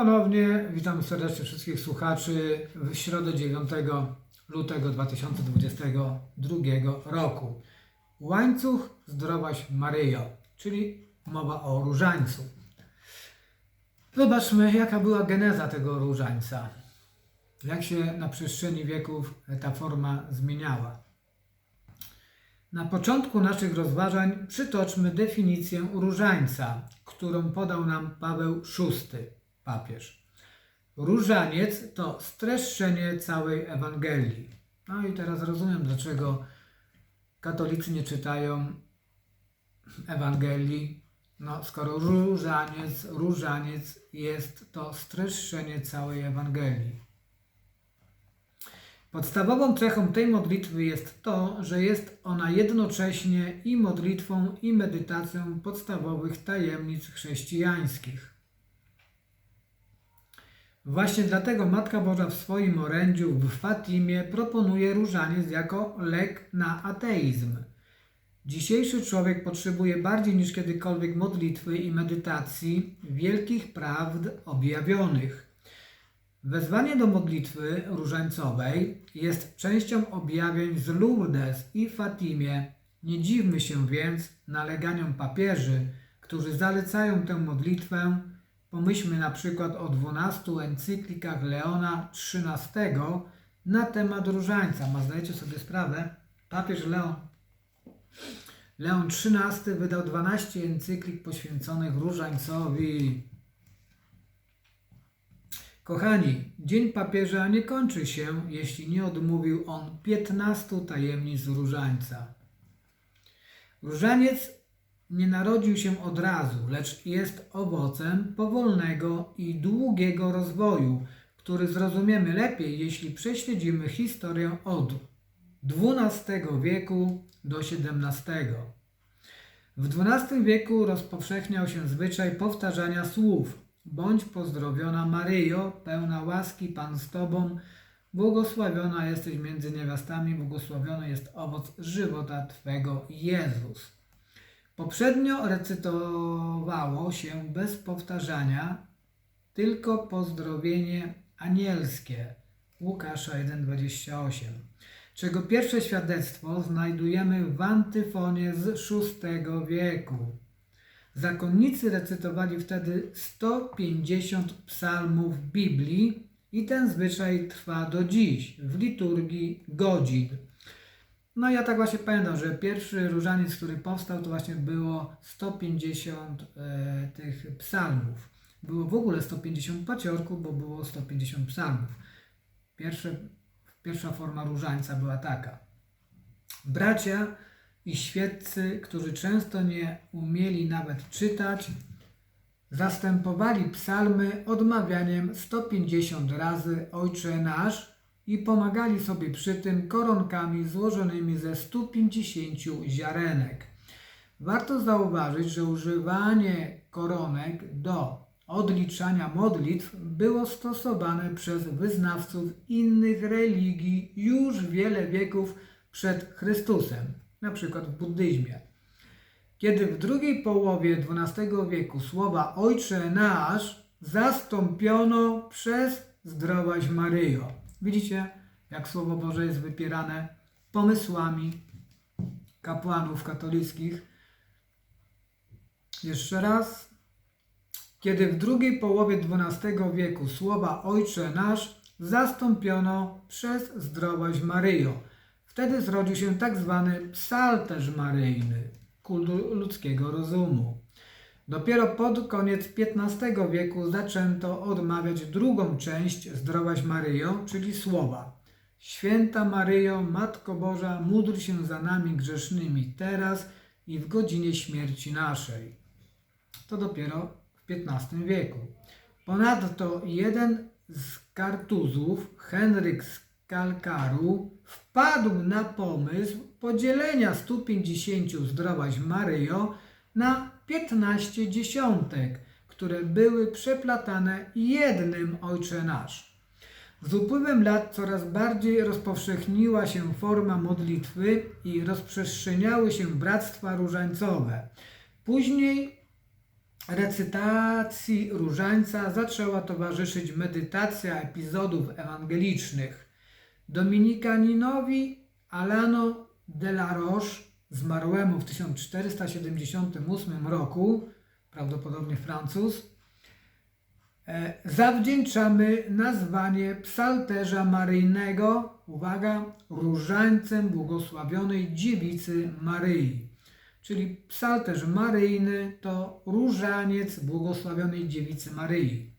Ponownie witam serdecznie wszystkich słuchaczy w środę 9 lutego 2022 roku. Łańcuch Zdrowaś Maryjo, czyli mowa o różańcu. Zobaczmy, jaka była geneza tego różańca. Jak się na przestrzeni wieków ta forma zmieniała. Na początku naszych rozważań przytoczmy definicję różańca, którą podał nam Paweł VI, papież. Różaniec to streszczenie całej Ewangelii. No i teraz rozumiem, dlaczego katolicy nie czytają Ewangelii. No, skoro różaniec, różaniec jest to streszczenie całej Ewangelii. Podstawową cechą tej modlitwy jest to, że jest ona jednocześnie i modlitwą, i medytacją podstawowych tajemnic chrześcijańskich. Właśnie dlatego Matka Boża w swoim orędziu w Fatimie proponuje różaniec jako lek na ateizm. Dzisiejszy człowiek potrzebuje bardziej niż kiedykolwiek modlitwy i medytacji wielkich prawd objawionych. Wezwanie do modlitwy różańcowej jest częścią objawień z Lourdes i Fatimie. Nie dziwmy się więc naleganiom papieży, którzy zalecają tę modlitwę. Pomyślmy na przykład o 12 encyklikach Leona XIII na temat różańca. Ma zdajecie sobie sprawę? Papież Leon, Leon XIII wydał 12 encyklik poświęconych różańcowi. Kochani, Dzień Papieża nie kończy się, jeśli nie odmówił on 15 tajemnic różańca. Różaniec nie narodził się od razu, lecz jest owocem powolnego i długiego rozwoju, który zrozumiemy lepiej, jeśli prześledzimy historię od XII wieku do XVII. W XII wieku rozpowszechniał się zwyczaj powtarzania słów Bądź pozdrowiona Maryjo, pełna łaski, Pan z Tobą, błogosławiona jesteś między niewiastami, błogosławiony jest owoc żywota Twego, Jezus. Poprzednio recytowało się bez powtarzania tylko pozdrowienie anielskie, Łukasza 1,28, czego pierwsze świadectwo znajdujemy w antyfonie z VI wieku. Zakonnicy recytowali wtedy 150 psalmów Biblii i ten zwyczaj trwa do dziś w liturgii godzin. No ja tak właśnie pamiętam, że pierwszy różaniec, który powstał, to właśnie było 150 e, tych psalmów. Było w ogóle 150 paciorków, bo było 150 psalmów. Pierwsze, pierwsza forma różańca była taka. Bracia i świeccy, którzy często nie umieli nawet czytać, zastępowali psalmy odmawianiem 150 razy Ojcze Nasz i pomagali sobie przy tym koronkami złożonymi ze 150 ziarenek. Warto zauważyć, że używanie koronek do odliczania modlitw było stosowane przez wyznawców innych religii już wiele wieków przed Chrystusem przykład w buddyzmie. Kiedy w drugiej połowie XII wieku słowa Ojcze Nasz zastąpiono przez zdrowaś Maryjo. Widzicie, jak Słowo Boże jest wypierane pomysłami kapłanów katolickich. Jeszcze raz. Kiedy w drugiej połowie XII wieku słowa Ojcze Nasz zastąpiono przez zdrowaś Maryjo. Wtedy zrodził się tak zwany psalterz maryjny, kult ludzkiego rozumu. Dopiero pod koniec XV wieku zaczęto odmawiać drugą część Zdrowaś Maryjo, czyli słowa Święta Maryjo, Matko Boża, módl się za nami grzesznymi teraz i w godzinie śmierci naszej. To dopiero w XV wieku. Ponadto jeden z kartuzów, Henryk z Kalkaru, wpadł na pomysł podzielenia 150 zdrowaś Maryjo na 15 dziesiątek, które były przeplatane jednym Ojcze Nasz. Z upływem lat coraz bardziej rozpowszechniła się forma modlitwy i rozprzestrzeniały się bractwa różańcowe. Później recytacji różańca zaczęła towarzyszyć medytacja epizodów ewangelicznych. Dominikaninowi Alano de la Roche, zmarłemu w 1478 roku, prawdopodobnie Francuz, e, zawdzięczamy nazwanie psalterza maryjnego, uwaga, różańcem błogosławionej dziewicy Maryi. Czyli psalterz maryjny to różaniec błogosławionej dziewicy Maryi.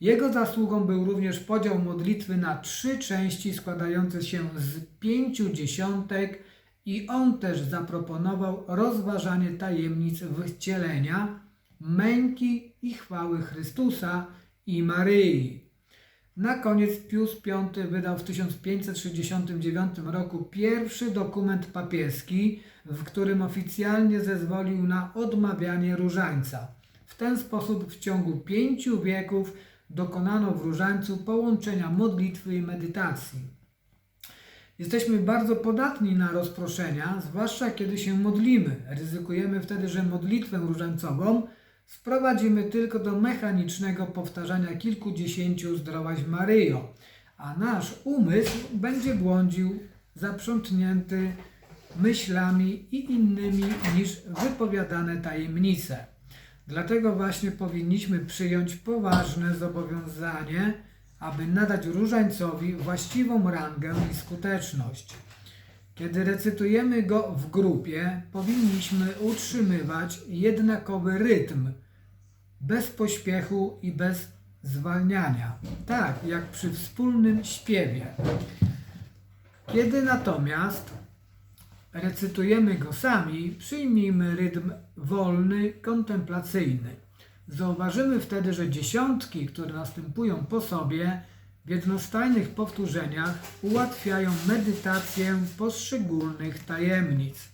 Jego zasługą był również podział modlitwy na trzy części składające się z pięciu dziesiątek i on też zaproponował rozważanie tajemnic wcielenia, męki i chwały Chrystusa i Maryi. Na koniec Pius V wydał w 1569 roku pierwszy dokument papieski, w którym oficjalnie zezwolił na odmawianie różańca. W ten sposób w ciągu pięciu wieków dokonano w różańcu połączenia modlitwy i medytacji. Jesteśmy bardzo podatni na rozproszenia, zwłaszcza kiedy się modlimy. Ryzykujemy wtedy, że modlitwę różańcową sprowadzimy tylko do mechanicznego powtarzania kilkudziesięciu zdrowaś Maryjo, a nasz umysł będzie błądził zaprzątnięty myślami i innymi niż wypowiadane tajemnice. Dlatego właśnie powinniśmy przyjąć poważne zobowiązanie, aby nadać różańcowi właściwą rangę i skuteczność. Kiedy recytujemy go w grupie, powinniśmy utrzymywać jednakowy rytm, bez pośpiechu i bez zwalniania, tak jak przy wspólnym śpiewie. Kiedy natomiast recytujemy go sami, przyjmijmy rytm wolny, kontemplacyjny. Zauważymy wtedy, że dziesiątki, które następują po sobie, w jednostajnych powtórzeniach ułatwiają medytację poszczególnych tajemnic.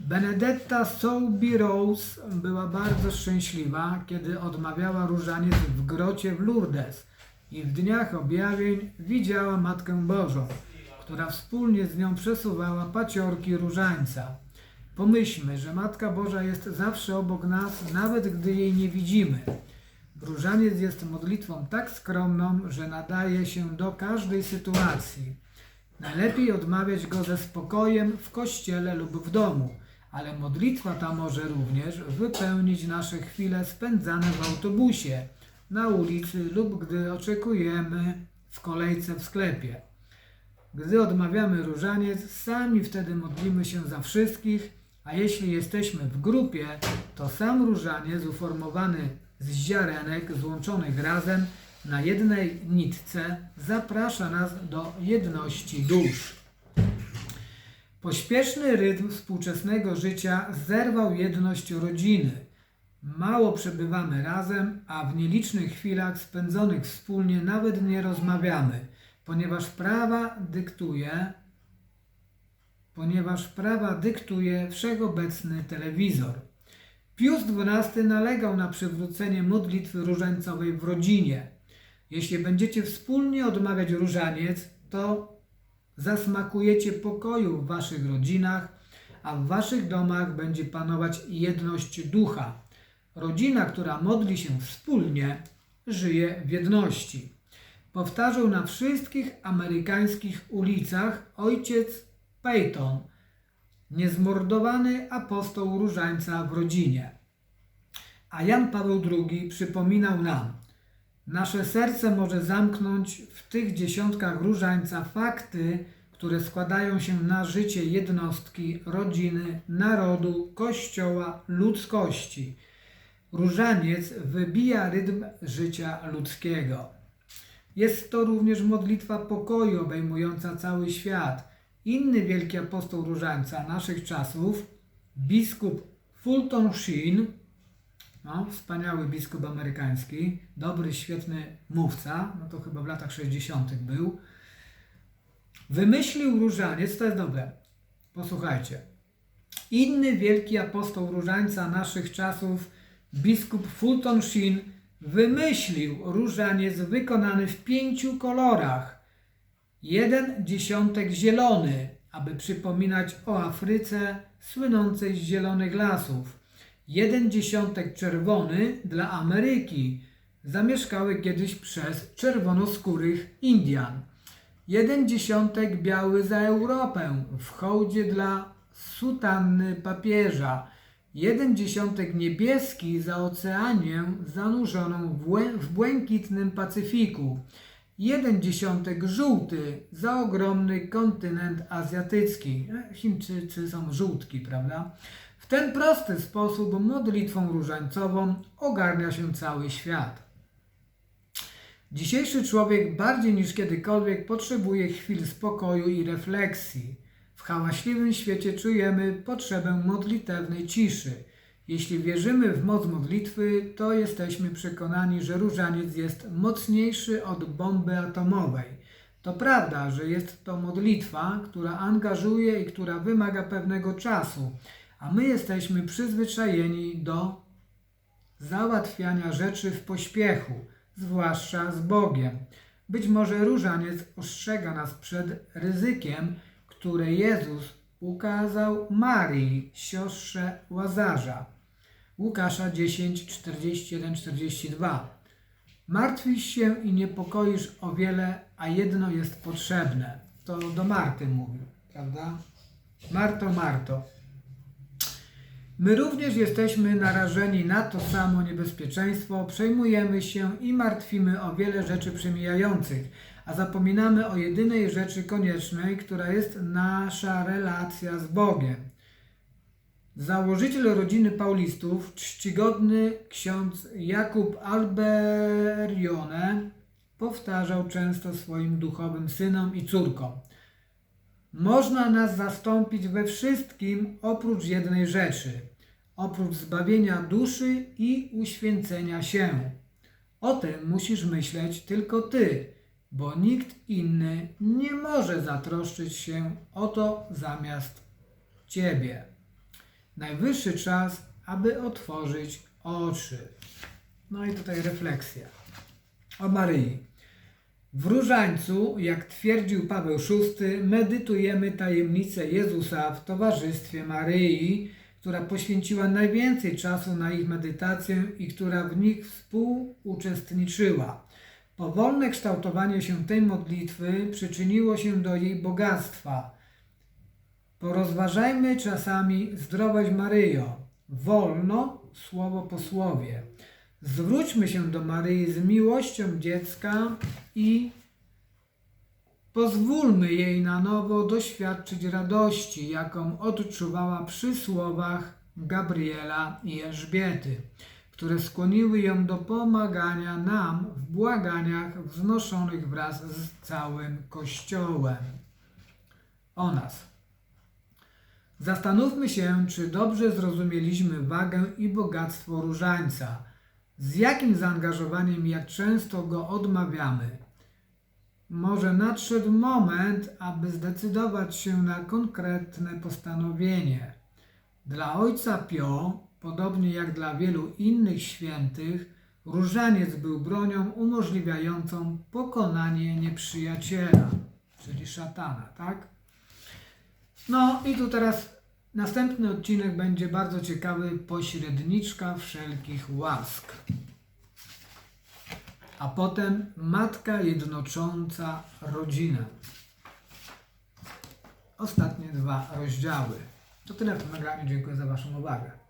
Benedetta Soulby Rose była bardzo szczęśliwa, kiedy odmawiała różaniec w grocie w Lourdes i w dniach objawień widziała Matkę Bożą, która wspólnie z nią przesuwała paciorki różańca. Pomyślmy, że Matka Boża jest zawsze obok nas, nawet gdy jej nie widzimy. Różaniec jest modlitwą tak skromną, że nadaje się do każdej sytuacji. Najlepiej odmawiać go ze spokojem w kościele lub w domu, ale modlitwa ta może również wypełnić nasze chwile spędzane w autobusie, na ulicy lub gdy oczekujemy w kolejce w sklepie. Gdy odmawiamy różaniec, sami wtedy modlimy się za wszystkich, a jeśli jesteśmy w grupie, to sam różaniec uformowany z ziarenek złączonych razem na jednej nitce zaprasza nas do jedności dusz. Pośpieszny rytm współczesnego życia zerwał jedność rodziny. Mało przebywamy razem, a w nielicznych chwilach spędzonych wspólnie nawet nie rozmawiamy, ponieważ prawa dyktuje, ponieważ prawa dyktuje wszechobecny telewizor. Pius XII nalegał na przywrócenie modlitwy różańcowej w rodzinie. Jeśli będziecie wspólnie odmawiać różaniec, to zasmakujecie pokoju w waszych rodzinach, a w waszych domach będzie panować jedność ducha. Rodzina, która modli się wspólnie, żyje w jedności. Powtarzał na wszystkich amerykańskich ulicach ojciec Peyton, niezmordowany apostoł różańca w rodzinie. A Jan Paweł II przypominał nam, nasze serce może zamknąć w tych dziesiątkach różańca fakty, które składają się na życie jednostki, rodziny, narodu, kościoła, ludzkości. Różaniec wybija rytm życia ludzkiego. Jest to również modlitwa pokoju obejmująca cały świat. Inny wielki apostoł różańca naszych czasów, biskup Fulton Sheen, no, wspaniały biskup amerykański, dobry, świetny mówca, no to chyba w latach 60. był, wymyślił różaniec, to jest dobre, posłuchajcie. Inny wielki apostoł różańca naszych czasów, biskup Fulton Sheen, wymyślił różaniec wykonany w pięciu kolorach. Jeden dziesiątek zielony, aby przypominać o Afryce słynącej z zielonych lasów. Jeden dziesiątek czerwony dla Ameryki. Zamieszkały kiedyś przez czerwonoskórych Indian. Jeden dziesiątek biały za Europę w hołdzie dla sutanny papieża. Jeden dziesiątek niebieski za Oceanię zanurzoną w, błę- w błękitnym Pacyfiku. Jeden dziesiątek żółty za ogromny kontynent azjatycki. E, Chińczycy są żółtki, prawda? W ten prosty sposób modlitwą różańcową ogarnia się cały świat. Dzisiejszy człowiek bardziej niż kiedykolwiek potrzebuje chwil spokoju i refleksji. W hałaśliwym świecie czujemy potrzebę modlitewnej ciszy. Jeśli wierzymy w moc modlitwy, to jesteśmy przekonani, że różaniec jest mocniejszy od bomby atomowej. To prawda, że jest to modlitwa, która angażuje i która wymaga pewnego czasu, a my jesteśmy przyzwyczajeni do załatwiania rzeczy w pośpiechu, zwłaszcza z Bogiem. Być może różaniec ostrzega nas przed ryzykiem, które Jezus ukazał Marii, siostrze Łazarza. Łukasza 10, 41, 42. Martwisz się i niepokoisz o wiele, a jedno jest potrzebne. To do Marty mówił, prawda? Marto, Marto. My również jesteśmy narażeni na to samo niebezpieczeństwo, przejmujemy się i martwimy o wiele rzeczy przemijających, a zapominamy o jedynej rzeczy koniecznej, która jest nasza relacja z Bogiem. Założyciel rodziny Paulistów, czcigodny ksiądz Jakub Alberione, powtarzał często swoim duchowym synom i córkom. Można nas zastąpić we wszystkim oprócz jednej rzeczy, oprócz zbawienia duszy i uświęcenia się. O tym musisz myśleć tylko ty, bo nikt inny nie może zatroszczyć się o to zamiast ciebie. Najwyższy czas, aby otworzyć oczy. No i tutaj refleksja o Maryi. W Różańcu, jak twierdził Paweł VI, medytujemy tajemnicę Jezusa w towarzystwie Maryi, która poświęciła najwięcej czasu na ich medytację i która w nich współuczestniczyła. Powolne kształtowanie się tej modlitwy przyczyniło się do jej bogactwa. Porozważajmy czasami zdrowaś Maryjo, wolno, słowo po słowie. Zwróćmy się do Maryi z miłością dziecka i pozwólmy jej na nowo doświadczyć radości, jaką odczuwała przy słowach Gabriela i Elżbiety, które skłoniły ją do pomagania nam w błaganiach wznoszonych wraz z całym Kościołem. O nas. Zastanówmy się, czy dobrze zrozumieliśmy wagę i bogactwo różańca, z jakim zaangażowaniem jak często go odmawiamy. Może nadszedł moment, aby zdecydować się na konkretne postanowienie. Dla ojca Pio, podobnie jak dla wielu innych świętych, różaniec był bronią umożliwiającą pokonanie nieprzyjaciela, czyli szatana, tak? No i tu teraz następny odcinek będzie bardzo ciekawy. Pośredniczka wszelkich łask. A potem matka jednocząca rodzinę. Ostatnie dwa rozdziały. To tyle w tym nagraniu. Dziękuję za Waszą uwagę.